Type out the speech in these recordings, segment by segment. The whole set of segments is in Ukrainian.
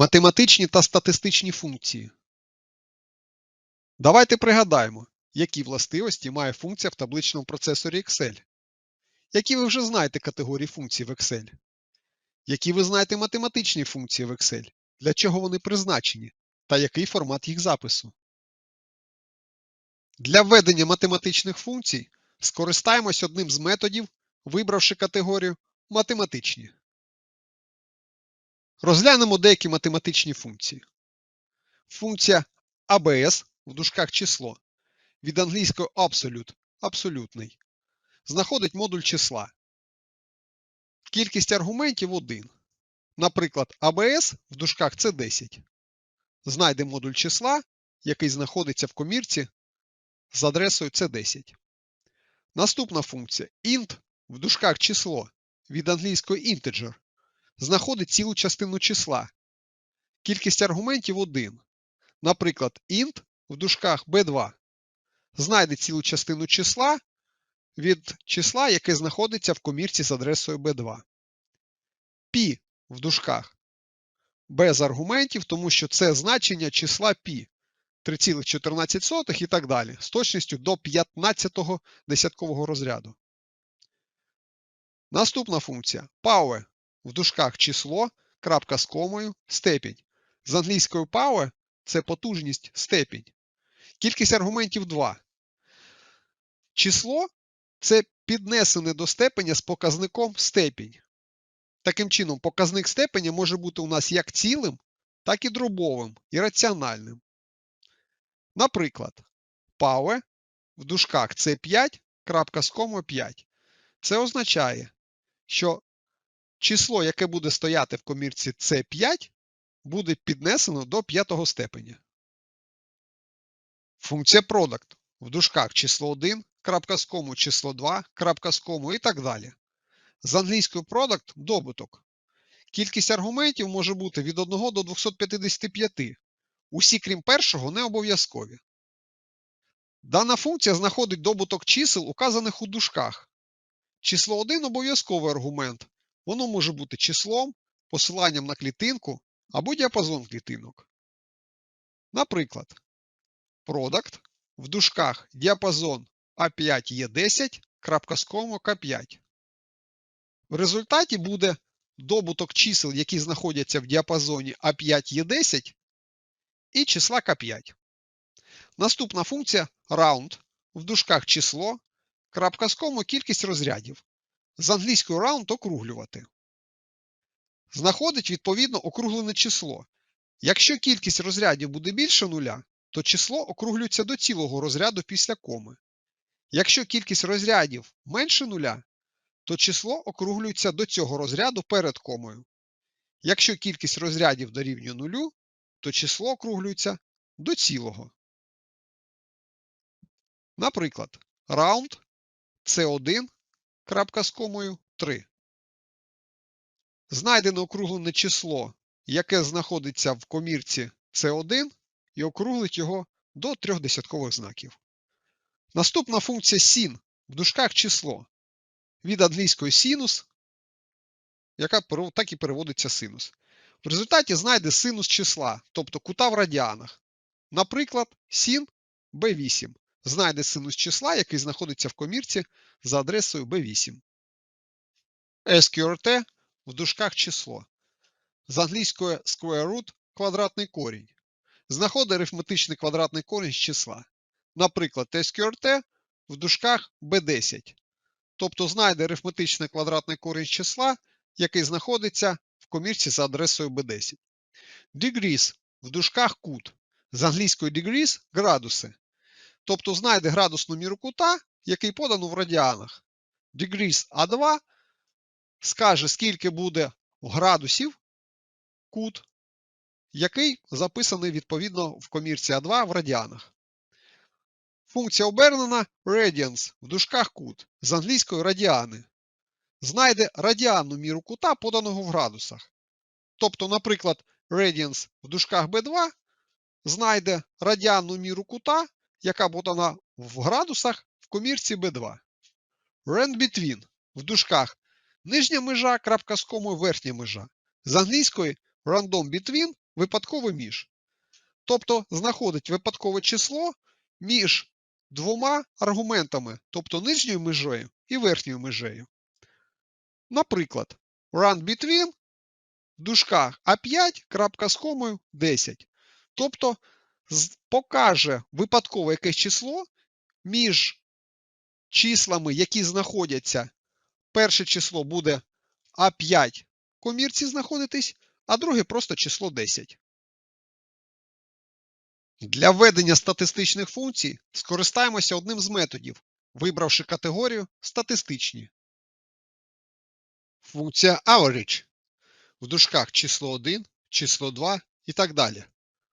Математичні та статистичні функції. Давайте пригадаємо, які властивості має функція в табличному процесорі Excel. Які ви вже знаєте категорії функцій в Excel? Які ви знаєте математичні функції в Excel? Для чого вони призначені? Та який формат їх запису? Для введення математичних функцій скористаємось одним з методів, вибравши категорію математичні. Розглянемо деякі математичні функції. Функція ABS в дужках число від англійської absolute абсолютний знаходить модуль числа. Кількість аргументів 1. Наприклад, ABS в дужках це 10. Знайде модуль числа, який знаходиться в комірці з адресою це 10. Наступна функція int в дужках число від англійської integer знаходить цілу частину числа. Кількість аргументів 1. Наприклад, int в дужках b2 знайде цілу частину числа від числа, яке знаходиться в комірці з адресою b2. Пі в дужках без аргументів, тому що це значення числа π 3,14 і так далі, з точністю до 15 десяткового розряду. Наступна функція power в дужках число, крапка з комою, степінь. З англійською power це потужність степінь. Кількість аргументів 2. Число це піднесене до степеня з показником степінь. Таким чином, показник степеня може бути у нас як цілим, так і дробовим і раціональним. Наприклад, power в дужках це 5, крапка з комою 5. Це означає, що число, яке буде стояти в комірці C5, буде піднесено до п'ятого степеня. Функція product в дужках число 1, крапка з кому, число 2, крапка з кому і так далі. З англійською product – добуток. Кількість аргументів може бути від 1 до 255. Усі, крім першого, не обов'язкові. Дана функція знаходить добуток чисел, указаних у дужках. Число 1 обов'язковий аргумент. Воно може бути числом, посиланням на клітинку або діапазон клітинок. Наприклад, product в дужках діапазон А5 є 10, крапка з кому К5. В результаті буде добуток чисел, які знаходяться в діапазоні А5 є 10 і числа К5. Наступна функція round в дужках число, крапка з кількість розрядів. З англійською round округлювати. Знаходить відповідно округлене число. Якщо кількість розрядів буде більше нуля, то число округлюється до цілого розряду після коми. Якщо кількість розрядів менше нуля, то число округлюється до цього розряду перед комою. Якщо кількість розрядів дорівнює нулю, то число округлюється до цілого. Наприклад, round C1 крапка з комою 3. Знайдено округлене число, яке знаходиться в комірці C1 і округлить його до трьох десяткових знаків. Наступна функція sin в дужках число від англійської синус, яка так і переводиться синус. В результаті знайде синус числа, тобто кута в радіанах. Наприклад, sin b8 знайде синус числа, який знаходиться в комірці за адресою b8. SQRT в дужках число. З англійської square root квадратний корінь. Знаходить арифметичний квадратний корінь з числа. Наприклад, SQRT в дужках b10. Тобто знайде арифметичний квадратний корінь з числа, який знаходиться в комірці за адресою b10. Degrees в дужках кут. З англійської degrees градуси. Тобто знайде градусну міру кута, який подано в радіанах. Degrees A2 скаже, скільки буде градусів кут, який записаний відповідно в комірці А2 в радіанах. Функція обернена radians в дужках кут з англійської радіани. Знайде радіанну міру кута, поданого в градусах. Тобто, наприклад, radians в дужках B2 знайде радіанну міру кута, яка подана в градусах в комірці B2. Rand between в дужках нижня межа, крапка з комою верхня межа. З англійської random between випадковий між. Тобто знаходить випадкове число між двома аргументами, тобто нижньою межею і верхньою межею. Наприклад, run between в дужках А5 крапка з комою 10. Тобто покаже випадкове якесь число між числами, які знаходяться. Перше число буде А5 в комірці знаходитись, а друге просто число 10. Для введення статистичних функцій скористаємося одним з методів, вибравши категорію статистичні. Функція average в дужках число 1, число 2 і так далі.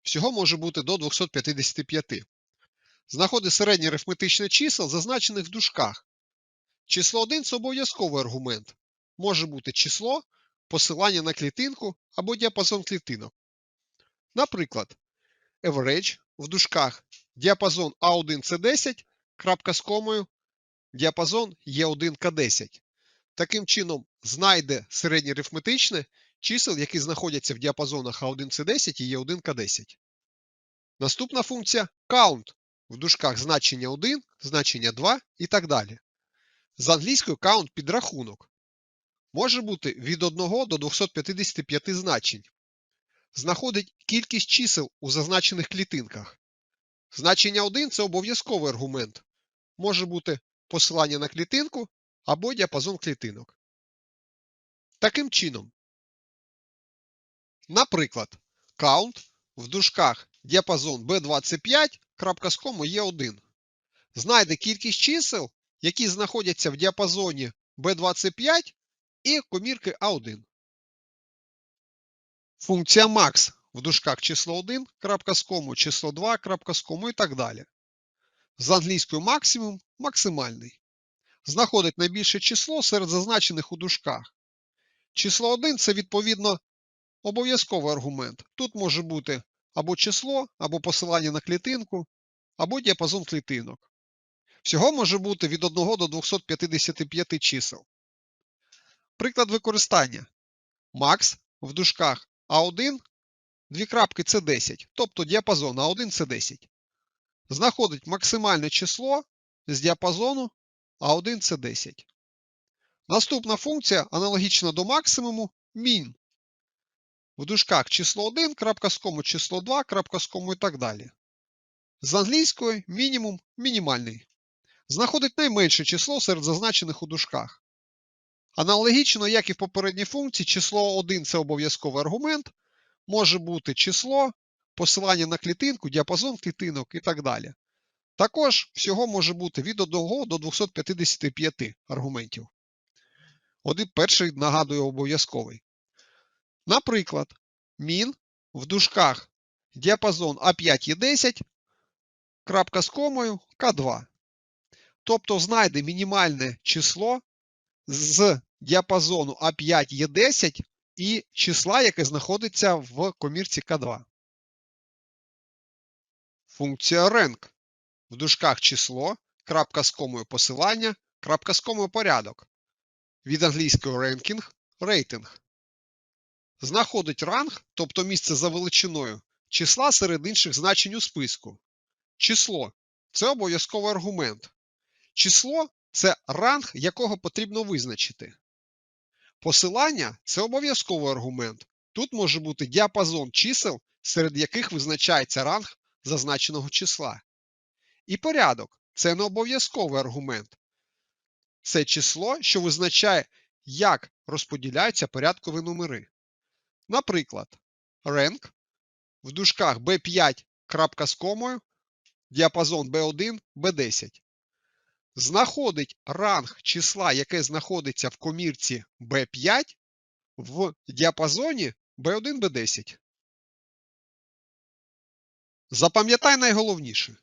Всього може бути до 255. Знаходить середнє арифметичне чисел, зазначених в дужках. Число 1 це обов'язковий аргумент. Може бути число, посилання на клітинку або діапазон клітинок. Наприклад, average в дужках діапазон A1C10, крапка з комою, діапазон E1K10. Таким чином, знайде середнє арифметичне чисел, які знаходяться в діапазонах A1C10 і E1K10. Наступна функція count в дужках значення 1, значення 2 і так далі. З англійською count підрахунок. Може бути від 1 до 255 значень. Знаходить кількість чисел у зазначених клітинках. Значення 1 це обов'язковий аргумент. Може бути посилання на клітинку або діапазон клітинок. Таким чином, наприклад, count в дужках діапазон B25, крапка з кому є 1. Знайде кількість чисел, які знаходяться в діапазоні B25 і комірки A1. Функція max в дужках число 1, крапка з кому, число 2, крапка з кому і так далі. З англійською максимум максимальний. Знаходить найбільше число серед зазначених у дужках. Число 1 це відповідно обов'язковий аргумент. Тут може бути або число, або посилання на клітинку, або діапазон клітинок. Всього може бути від 1 до 255 чисел. Приклад використання. Max в дужках А1, дві крапки це 10, тобто діапазон А1 це 10. Знаходить максимальне число з діапазону А1 це 10. Наступна функція аналогічна до максимуму min. В дужках число 1, крапка число 2, крапка і так далі. З англійської мінімум мінімальний. Знаходить найменше число серед зазначених у дужках. Аналогічно, як і в попередній функції, число 1 це обов'язковий аргумент, може бути число, посилання на клітинку, діапазон клітинок і так далі. Також всього може бути від 1 до 255 аргументів. Один перший, нагадую, обов'язковий. Наприклад, min в дужках діапазон А5 є 10, крапка з комою К2. Тобто знайде мінімальне число з діапазону А5 є 10 і числа, яке знаходиться в комірці К2. Функція rank в дужках число, крапка з комою посилання, крапка з комою порядок. Від англійської ranking рейтинг. Знаходить ранг, тобто місце за величиною, числа серед інших значень у списку. Число це обов'язковий аргумент. Число це ранг, якого потрібно визначити. Посилання це обов'язковий аргумент. Тут може бути діапазон чисел, серед яких визначається ранг зазначеного числа. І порядок це не обов'язковий аргумент. Це число, що визначає, як розподіляються порядкові номери. Наприклад, rank в дужках B5 крапка з комою, діапазон B1, B10. Знаходить ранг числа, яке знаходиться в комірці B5 в діапазоні B1, B10. Запам'ятай найголовніше.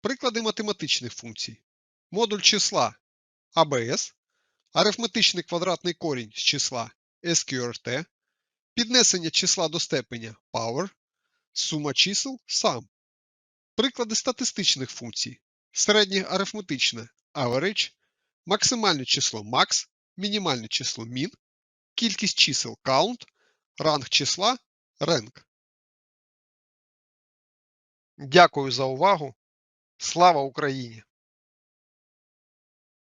Приклади математичних функцій. Модуль числа ABS, арифметичний квадратний корінь з числа SQRT, піднесення числа до степеня power, сума чисел sum. Приклади статистичних функцій. Середнє арифметичне average, максимальне число max, мінімальне число min, кількість чисел count, ранг числа rank. Дякую за увагу. Слава Україні!